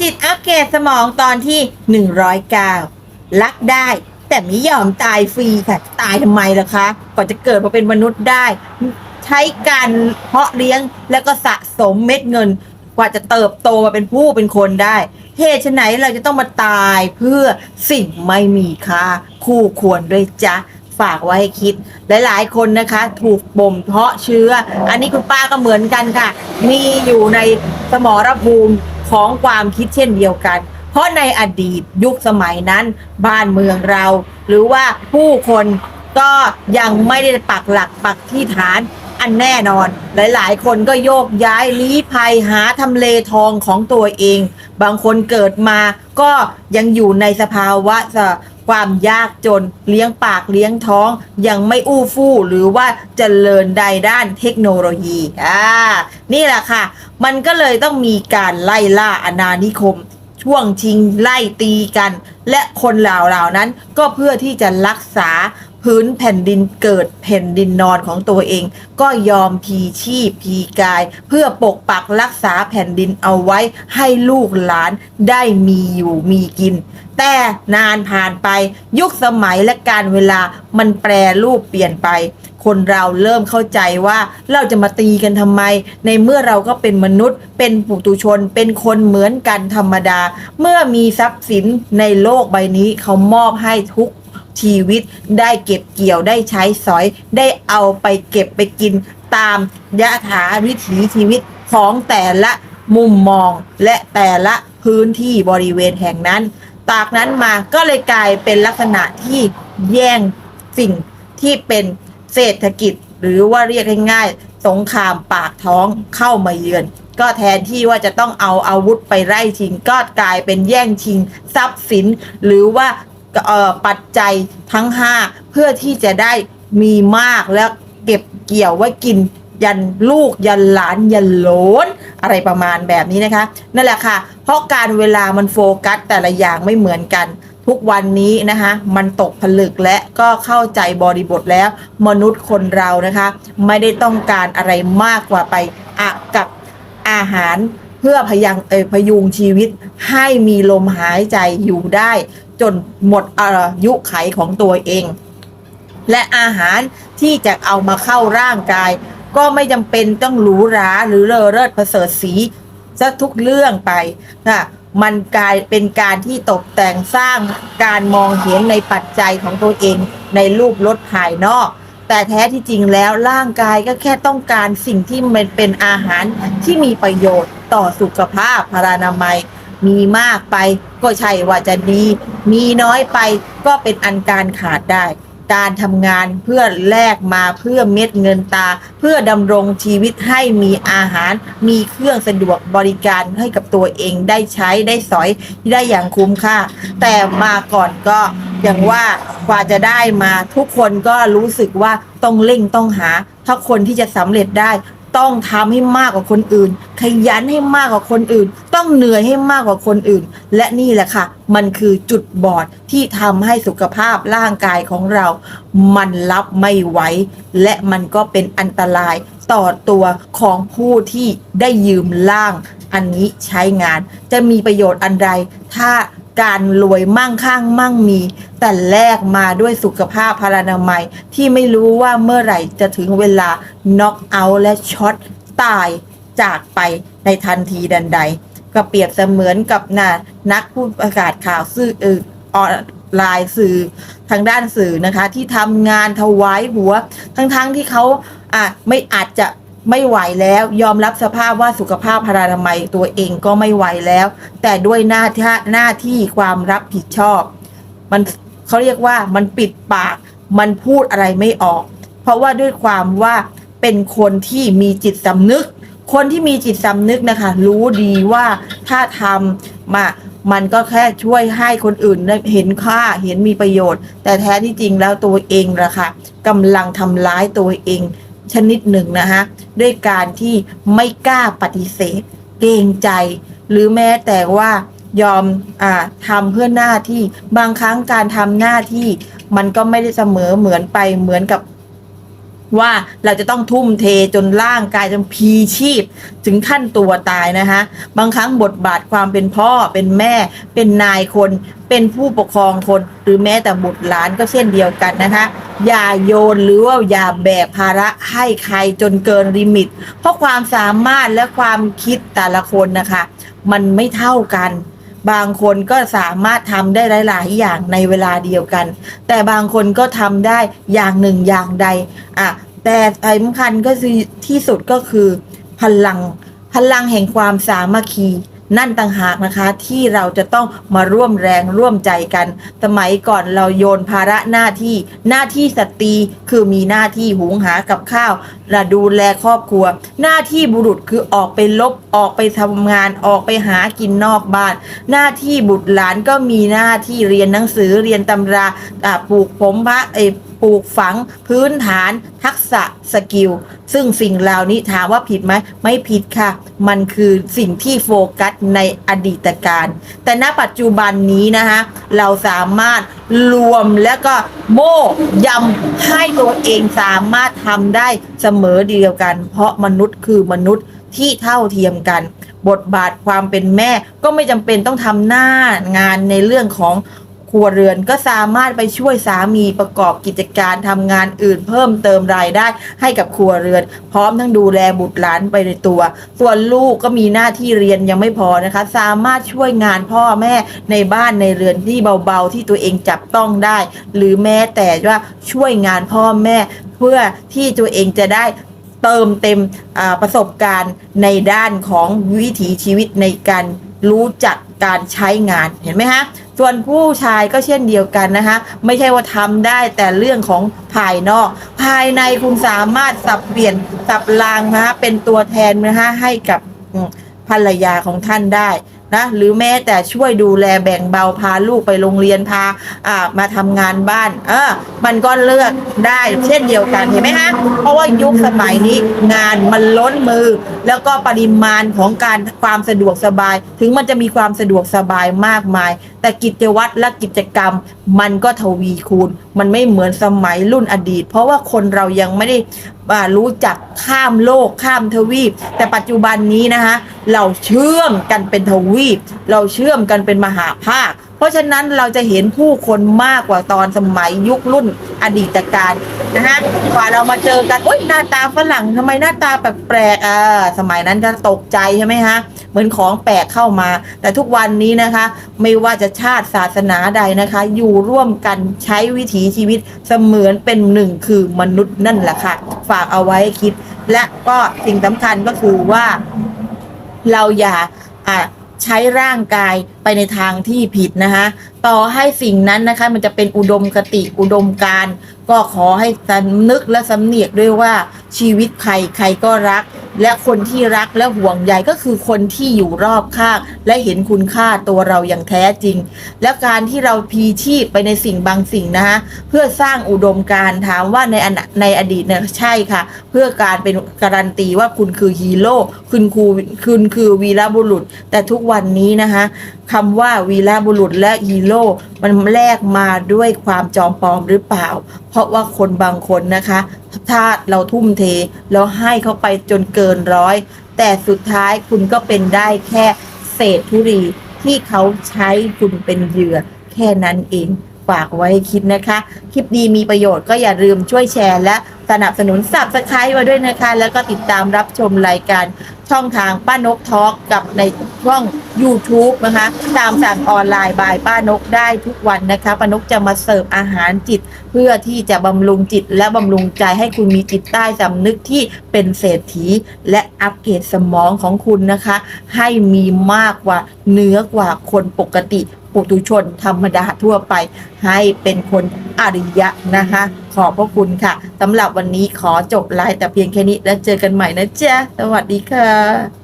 จิตอัปเกรดสมองตอนที่ 109 รักได้ แต่ไม่ยอมตายฟรีค่ะ ตายทำไมล่ะคะ ก่อนจะเกิดมาเป็นมนุษย์ได้ ใช้การเพาะเลี้ยงแล้วก็สะสมเม็ดเงิน กว่าจะเติบโตมาเป็นผู้เป็นคนได้เหตุไฉนเราจะต้องมาตายเพื่อสิ่งไม่มีค่าคู่ควรด้วยจ๊ะฝากไว้ให้คิด หลายๆ คนนะคะ ถูกบ่มเพาะเชื้อ อันนี้คุณป้าก็เหมือนกันค่ะ มีอยู่ในสมรภูมิ ของความคิดเช่นเดียวกัน เพราะในอดีตยุคสมัยนั้นบ้านเมืองเรา หรือว่าผู้คนก็ยังไม่ได้ปักหลักปักที่ฐานอันแน่นอน หลายๆ คนก็โยกย้ายลี้ภัยหาทำเลทองของตัวเอง บางคนเกิดมาก็ยังอยู่ในสภาวะ ความยากจนเลี้ยงปากเลี้ยงท้อง ยังไม่อู้ฟู่หรือว่าเจริญใดด้านเทคโนโลยีอ่านี่แหละค่ะ มันก็เลยต้องมีการไล่ล่าอาณานิคม ช่วงชิงไล่ตีกัน และคนเหล่าเหล่านั้นก็เพื่อที่จะรักษา พื้นแผ่นดินเกิดแผ่นดินนอนของตัวเอง ก็ยอมพีชีพพีกาย เพื่อปกปักรักษาแผ่นดินเอาไว้ให้ลูกหลานได้มีอยู่มีกิน แต่นานผ่านไปยุคสมัยและการเวลามันแปรรูปเปลี่ยนไป คนเราเริ่มเข้าใจว่าเราจะมาตีกันทำไม ในเมื่อเราก็เป็นมนุษย์ เป็นปุถุชน เป็นคนเหมือนกันธรรมดา เมื่อมีทรัพย์สินในโลกใบนี้เขามอบให้ทุก ชีวิต ได้เก็บเกี่ยวได้ใช้สอย ได้เอาไปเก็บไปกินตามยถาวิถีชีวิตของแต่ละมุมมองและแต่ละพื้นที่บริเวณแห่งนั้นตากนั้นมาก็เลยกลายเป็นลักษณะที่แย่งสิ่งที่เป็นเศรษฐกิจ หรือว่าเรียกง่ายๆสงครามปากท้องเข้ามาเยือน ก็แทนที่ว่าจะต้องเอาอาวุธไปไล่ชิง ก็กลายเป็นแย่งชิง ทรัพย์สิน หรือว่า ปัจจัยทั้ง 5 เพื่อที่จะได้มีมากแล้วเก็บเกี่ยวไว้กินยันลูกยันหลานยันโหลนอะไรประมาณแบบนี้นะคะ นั่นแหละค่ะ เพราะการเวลามันโฟกัสแต่ละอย่างไม่เหมือนกัน ทุกวันนี้นะคะ มันตกผลึกและก็เข้าใจบริบทแล้ว มนุษย์คนเรานะคะ ไม่ได้ต้องการอะไรมากกว่าไปอะกับอาหารเพื่อพยังเออพยุงชีวิตให้มีลมหายใจอยู่ได้ จนหมดอายุไขของตัวเอง และอาหารที่จะเอามาเข้าร่างกาย ก็ไม่จำเป็นต้องหรูหราหรือเลอเลิศประเสริฐสีซะทุกเรื่องไปนะมันกลายเป็นการที่ตกแต่งสร้างการมองเห็นในปัจจัยของตัวเองในรูปลดภายนอก แต่แท้ที่จริงแล้วร่างกายก็แค่ต้องการสิ่งที่มันเป็นอาหารที่มีประโยชน์ต่อสุขภาพพรานามัย มีมากไปก็ใช่ว่าจะดี มีน้อยไปก็เป็นอันการขาดได้ การทำงานเพื่อแลกมาเพื่อเม็ดเงินตา เพื่อดำรงชีวิตให้มีอาหาร มีเครื่องสะดวกบริการให้กับตัวเองได้ใช้ได้สอยได้อย่างคุ้มค่า แต่มาก่อนก็อย่างว่ากว่าจะได้มาทุกคนก็รู้สึกว่าต้องเร่งต้องหา ถ้าคนที่จะสำเร็จได้ ต้องทำให้มากกว่าคนอื่น ขยันให้มากกว่าคนอื่น ต้องเหนื่อยให้มากกว่าคนอื่น และนี่แหละค่ะ มันคือจุดบอดที่ทำให้สุขภาพร่างกายของเรา มันรับไม่ไหวและมันก็เป็นอันตรายต่อตัวของผู้ที่ได้ยืมร่าง อันนี้ใช้งาน จะมีประโยชน์อันใดถ้า การรวยมั่งคั่งมั่งมี แต่แลกมาด้วยสุขภาพพลานามัย ที่ไม่รู้ว่าเมื่อไหร่จะถึงเวลาน็อกเอาท์และช็อตตายจากไปในทันทีดันใด ก็เปรียบเสมือนกับนะนักพูดประกาศข่าวสื่ออออนไลน์สื่อทางด้านสื่อนะคะ ที่ทำงานถวายหัว ทั้งๆทที่เขาอะไม่อาจจะ ไม่ไหวแล้วยอมรับสภาพว่าสุขภาพพรานามัยตัวเองก็ไม่ไหวแล้ว แต่ด้วยหน้าที่หน้าที่ความรับผิดชอบ มันเขาเรียกว่ามันปิดปาก มันพูดอะไรไม่ออก เพราะว่าด้วยความว่าเป็นคนที่มีจิตสำนึก คนที่มีจิตสำนึกนะคะ รู้ดีว่าถ้าทำมามันก็แค่ช่วยให้คนอื่นเห็นค่าเห็นมีประโยชน์ แต่แท้ที่จริงแล้วตัวเองล่ะค่ะกำลังทำร้ายตัวเอง ชนิดหนึ่งนะคะด้วยการที่ไม่กล้าปฏิเสธ เกรงใจ หรือแม้แต่ว่ายอมอทำเพื่อหน้าที่บางครั้งการทำหน้าที่ มันก็ไม่ได้เสมอเหมือนไปเหมือนกับ ว่าเราจะต้องทุ่มเทจนร่างกายจนพีชีพ ถึงขั้นตัวตายนะคะ บางครั้งบทบาทความเป็นพ่อเป็นแม่ เป็นนายคน เป็นผู้ปกครองคน หรือแม้แต่บุตรหลานก็เช่นเดียวกันนะคะ อย่าโยนหรือว่าอย่าแบกภาระให้ใครจนเกินลิมิต เพราะความสามารถและความคิดแต่ละคนนะคะ มันไม่เท่ากัน บางคนก็สามารถทำได้หลาย ๆ อย่างในเวลาเดียวกัน แต่บางคนก็ทำได้อย่างหนึ่งอย่างใดอะแต่สำคัญก็คือที่สุดก็คือ พลัง พลังแห่งความสามัคคี นั่นต่างหากนะคะที่เราจะต้องมาร่วมแรงร่วมใจกัน สมัยก่อนเราโยนภาระหน้าที่ หน้าที่สตรีคือมีหน้าที่หุงหากับข้าวและดูแลครอบครัว หน้าที่บุรุษคือออกไปลบออกไปทำงานออกไปหากินนอกบ้าน หน้าที่บุตรหลานก็มีหน้าที่เรียนหนังสือเรียนตำราอ่าปลูกผมพระเอ ปลูกฝังพื้นฐาน ทักษะสกิล ซึ่งสิ่งเหล่านี้ถามว่าผิดไหมไม่ผิดค่ะ มันคือสิ่งที่โฟกัสในอดีตการ แต่ณปัจจุบันนี้นะคะเราสามารถรวมแล้วก็โม่ยำให้ตัวเองสามารถทำได้เสมอเดียวกัน เพราะมนุษย์คือมนุษย์ที่เท่าเทียมกัน บทบาทความเป็นแม่ก็ไม่จำเป็นต้องทำหน้างานในเรื่องของ ครัวเรือนก็สามารถไปช่วยสามีประกอบกิจการทำงานอื่นเพิ่มเติมรายได้ให้กับครัวเรือน พร้อมทั้งดูแลบุตรหลานไปในตัว ส่วนลูกก็มีหน้าที่เรียนยังไม่พอนะคะ สามารถช่วยงานพ่อแม่ในบ้านในเรือนที่เบาๆ ที่ตัวเองจับต้องได้ หรือแม้แต่ว่าช่วยงานพ่อแม่ เพื่อที่ตัวเองจะได้เติมเต็มประสบการณ์ในด้านของวิถีชีวิตในการรู้จักการใช้งานเห็นไหมฮะ ส่วนผู้ชายก็เช่นเดียวกันนะคะ ไม่ใช่ว่าทำได้แต่เรื่องของภายนอก ภายในคุณสามารถสับเปลี่ยนสับรางนะคะเป็นตัวแทนนะคะให้กับภรรยาของท่านได้นะหรือแม้แต่ช่วยดูแลแบ่งเบาพาลูกไปโรงเรียนพาอ่ามาทำงานบ้าน เออมันก็เลือกได้เช่นเดียวกันเห็นไหมฮะเพราะว่ายุคสมัยนี้งานมันล้นมือ แล้วก็ปริมาณของการความสะดวกสบาย ถึงมันจะมีความสะดวกสบายมากมาย แต่กิจวัตรและกิจกรรมมันก็ทวีคูณ มันไม่เหมือนสมัยรุ่นอดีต เพราะว่าคนเรายังไม่ได้รู้จักข้ามโลกข้ามทวีป แต่ปัจจุบันนี้นะคะเราเชื่อมกันเป็นทวีป เราเชื่อมกันเป็นมหาภาค ราะฉะนั้นเราจะเห็นผู้คนมากกว่าตอนสมัยยุครุ่นอดีตการนะฮะกว่าเรามาเจอกันโอ๊ยหน้าตาฝรั่งทำไมหน้าตาแปลกๆอ่าสมัยนั้นก็ตกใจใช่ไหมฮะเหมือนของแปลกเข้ามา แต่ทุกวันนี้นะคะ ไม่ว่าจะชาติศาสนาใดนะคะ อยู่ร่วมกันใช้วิถีชีวิตเสมือนเป็นหนึ่งคือมนุษย์นั่นแหละค่ะ ฝากเอาไว้คิด และก็สิ่งสำคัญก็คือว่า เราอย่าอะ ใช้ร่างกายไปในทางที่ผิดนะคะ ต่อให้สิ่งนั้นนะคะ มันจะเป็นอุดมคติอุดมการ ก็ขอให้สำนึกและสำเนียกด้วยว่าชีวิตใครใครก็รัก และคนที่รักและห่วงใยก็คือคนที่อยู่รอบข้าง และเห็นคุณค่าตัวเราอย่างแท้จริง และการที่เราพีชีพไปในสิ่งบางสิ่งนะคะเพื่อสร้างอุดมการถามว่าในในอดีตเนี่ยใช่ค่ะ เพื่อการเป็นการันตีว่าคุณคือฮีโร่คุณคือคุณคือวีรบุรุษ แต่ทุกวันนี้นะคะคำว่าวีรบุรุษและฮีโร่มันแลกมาด้วยความจอมปลอมหรือเปล่า เพราะว่าคนบางคนนะคะ ถ้าเราทุ่มเทแล้วให้เขาไปจนเกินร้อย แต่สุดท้ายคุณก็เป็นได้แค่เศษธุรีที่เขาใช้คุณเป็นเหยื่อแค่นั้นเองฝากไว้คิดนะคะ คลิปดีมีประโยชน์ก็อย่าลืมช่วยแชร์และสนับสนุนสับสไครต์มาด้วยนะคะ แล้วก็ติดตามรับชมรายการ ช่องทางป้านกทอล์กกับในช่อง YouTube นะคะ ตามสั่งออนไลน์บายป้านกได้ทุกวันนะคะป้านกจะมาเสิร์ฟอาหารจิต เพื่อที่จะบำรุงจิตและบำรุงใจให้คุณมีจิตใต้สำนึกที่เป็นเศรษฐี และอัปเกรดสมองของคุณนะคะ ให้มีมากกว่าเนื้อกว่าคนปกติปุถุชนธรรมดาทั่วไป ให้เป็นคนอริยะนะคะ ขอบพระคุณค่ะสำหรับวันนี้ขอจบไลน์แต่เพียงแค่นี้แล้วเจอกันใหม่นะจ๊ะ สวัสดีค่ะ